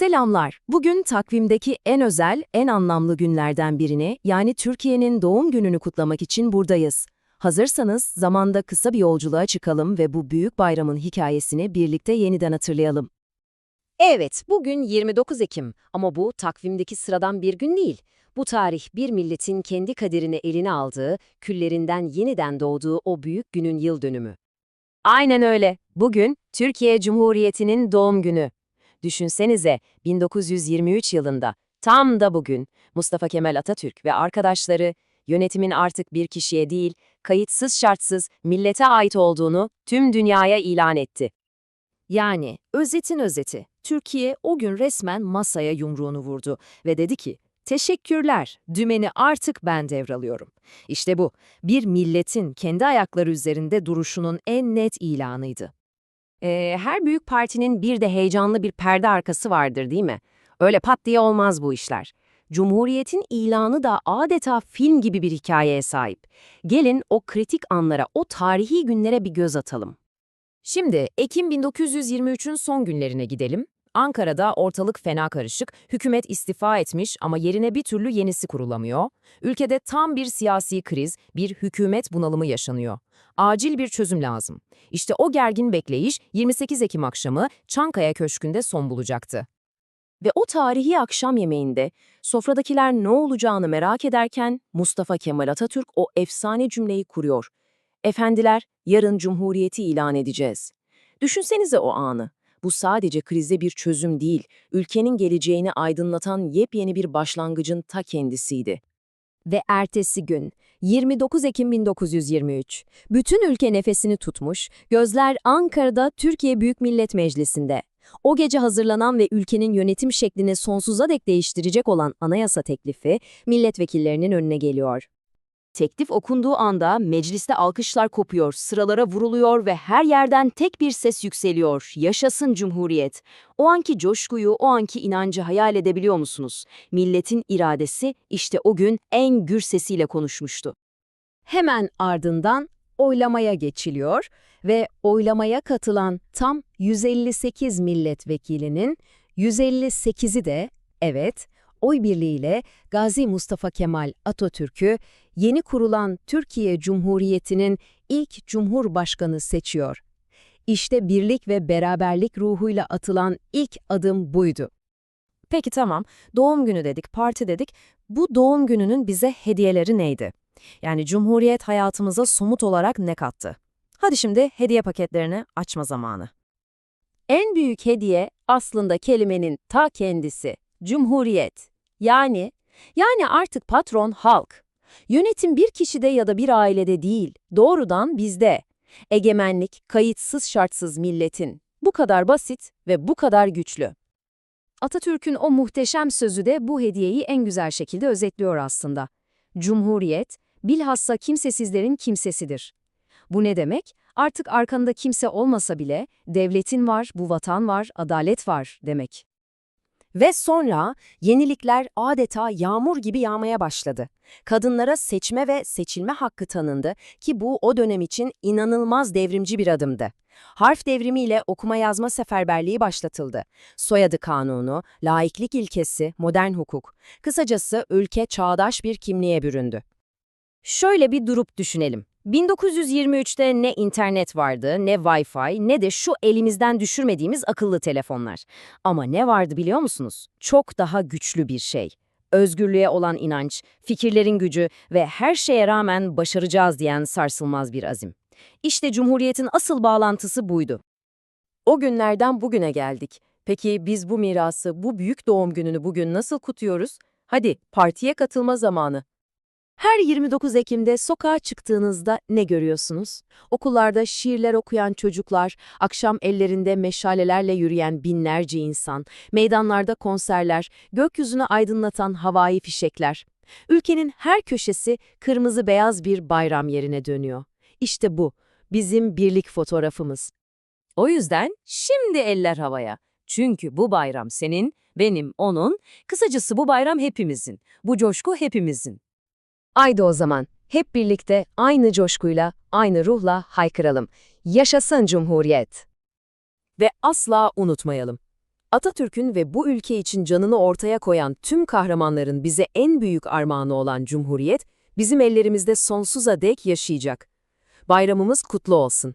Selamlar. Bugün takvimdeki en özel, en anlamlı günlerden birini, yani Türkiye'nin doğum gününü kutlamak için buradayız. Hazırsanız zamanda kısa bir yolculuğa çıkalım ve bu büyük bayramın hikayesini birlikte yeniden hatırlayalım. Evet, bugün 29 Ekim ama bu takvimdeki sıradan bir gün değil. Bu tarih bir milletin kendi kaderini eline aldığı, küllerinden yeniden doğduğu o büyük günün yıl dönümü. Aynen öyle. Bugün Türkiye Cumhuriyeti'nin doğum günü. Düşünsenize 1923 yılında tam da bugün Mustafa Kemal Atatürk ve arkadaşları yönetimin artık bir kişiye değil, kayıtsız şartsız millete ait olduğunu tüm dünyaya ilan etti. Yani özetin özeti, Türkiye o gün resmen masaya yumruğunu vurdu ve dedi ki, teşekkürler, dümeni artık ben devralıyorum. İşte bu, bir milletin kendi ayakları üzerinde duruşunun en net ilanıydı. Ee, her büyük partinin bir de heyecanlı bir perde arkası vardır değil mi? Öyle pat diye olmaz bu işler. Cumhuriyetin ilanı da adeta film gibi bir hikayeye sahip. Gelin o kritik anlara, o tarihi günlere bir göz atalım. Şimdi Ekim 1923'ün son günlerine gidelim. Ankara'da ortalık fena karışık, hükümet istifa etmiş ama yerine bir türlü yenisi kurulamıyor. Ülkede tam bir siyasi kriz, bir hükümet bunalımı yaşanıyor. Acil bir çözüm lazım. İşte o gergin bekleyiş 28 Ekim akşamı Çankaya Köşkü'nde son bulacaktı. Ve o tarihi akşam yemeğinde sofradakiler ne olacağını merak ederken Mustafa Kemal Atatürk o efsane cümleyi kuruyor. Efendiler, yarın cumhuriyeti ilan edeceğiz. Düşünsenize o anı. Bu sadece krize bir çözüm değil, ülkenin geleceğini aydınlatan yepyeni bir başlangıcın ta kendisiydi. Ve ertesi gün, 29 Ekim 1923, bütün ülke nefesini tutmuş, gözler Ankara'da Türkiye Büyük Millet Meclisi'nde. O gece hazırlanan ve ülkenin yönetim şeklini sonsuza dek değiştirecek olan anayasa teklifi milletvekillerinin önüne geliyor. Teklif okunduğu anda mecliste alkışlar kopuyor, sıralara vuruluyor ve her yerden tek bir ses yükseliyor. Yaşasın Cumhuriyet. O anki coşkuyu, o anki inancı hayal edebiliyor musunuz? Milletin iradesi işte o gün en gür sesiyle konuşmuştu. Hemen ardından oylamaya geçiliyor ve oylamaya katılan tam 158 milletvekilinin 158'i de evet oy birliğiyle Gazi Mustafa Kemal Atatürk'ü yeni kurulan Türkiye Cumhuriyeti'nin ilk cumhurbaşkanı seçiyor. İşte birlik ve beraberlik ruhuyla atılan ilk adım buydu. Peki tamam, doğum günü dedik, parti dedik. Bu doğum gününün bize hediyeleri neydi? Yani Cumhuriyet hayatımıza somut olarak ne kattı? Hadi şimdi hediye paketlerini açma zamanı. En büyük hediye aslında kelimenin ta kendisi, Cumhuriyet. Yani, yani artık patron halk. Yönetim bir kişide ya da bir ailede değil, doğrudan bizde. Egemenlik, kayıtsız şartsız milletin. Bu kadar basit ve bu kadar güçlü. Atatürk'ün o muhteşem sözü de bu hediyeyi en güzel şekilde özetliyor aslında. Cumhuriyet, bilhassa kimsesizlerin kimsesidir. Bu ne demek? Artık arkanda kimse olmasa bile devletin var, bu vatan var, adalet var demek. Ve sonra yenilikler adeta yağmur gibi yağmaya başladı. Kadınlara seçme ve seçilme hakkı tanındı ki bu o dönem için inanılmaz devrimci bir adımdı. Harf devrimiyle okuma yazma seferberliği başlatıldı. Soyadı kanunu, laiklik ilkesi, modern hukuk. Kısacası ülke çağdaş bir kimliğe büründü. Şöyle bir durup düşünelim. 1923'te ne internet vardı, ne Wi-Fi, ne de şu elimizden düşürmediğimiz akıllı telefonlar. Ama ne vardı biliyor musunuz? Çok daha güçlü bir şey. Özgürlüğe olan inanç, fikirlerin gücü ve her şeye rağmen başaracağız diyen sarsılmaz bir azim. İşte Cumhuriyet'in asıl bağlantısı buydu. O günlerden bugüne geldik. Peki biz bu mirası, bu büyük doğum gününü bugün nasıl kutluyoruz? Hadi partiye katılma zamanı. Her 29 Ekim'de sokağa çıktığınızda ne görüyorsunuz? Okullarda şiirler okuyan çocuklar, akşam ellerinde meşalelerle yürüyen binlerce insan, meydanlarda konserler, gökyüzünü aydınlatan havai fişekler. Ülkenin her köşesi kırmızı beyaz bir bayram yerine dönüyor. İşte bu, bizim birlik fotoğrafımız. O yüzden şimdi eller havaya. Çünkü bu bayram senin, benim, onun, kısacası bu bayram hepimizin, bu coşku hepimizin. Haydi o zaman hep birlikte aynı coşkuyla, aynı ruhla haykıralım. Yaşasın Cumhuriyet! Ve asla unutmayalım. Atatürk'ün ve bu ülke için canını ortaya koyan tüm kahramanların bize en büyük armağanı olan Cumhuriyet, bizim ellerimizde sonsuza dek yaşayacak. Bayramımız kutlu olsun.